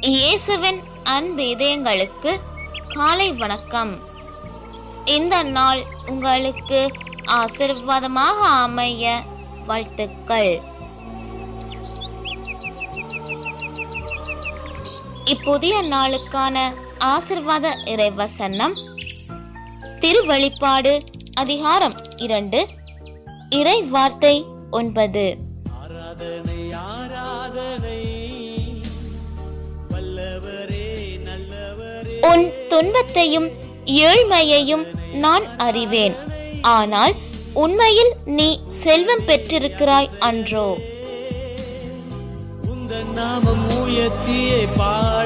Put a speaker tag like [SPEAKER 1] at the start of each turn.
[SPEAKER 1] இயேசுவின் அன்பு இதயங்களுக்கு காலை வணக்கம். இந்த நாள் உங்களுக்கு ஆசிர்வாதமாக அமைய வாழ்த்துக்கள். இப்புதிய நாளுக்கான ஆசிர்வாத இறைவசனம். திருவழிப்பாடு அதிகாரம் இரண்டு இறை வார்த்தை ஒன்பது.
[SPEAKER 2] ஆராதனை ஆராதனை. வல்லவரே நல்லவரே.
[SPEAKER 1] உன் துன்பத்தையும் ஏழ்மையையும் நான் அறிவேன். ஆனால் உண்மையில் நீ செல்வம் பெற்றிருக்கிறாய் அன்றோ.
[SPEAKER 2] உந்த நாமம் உயர்த்தியே பாடிடு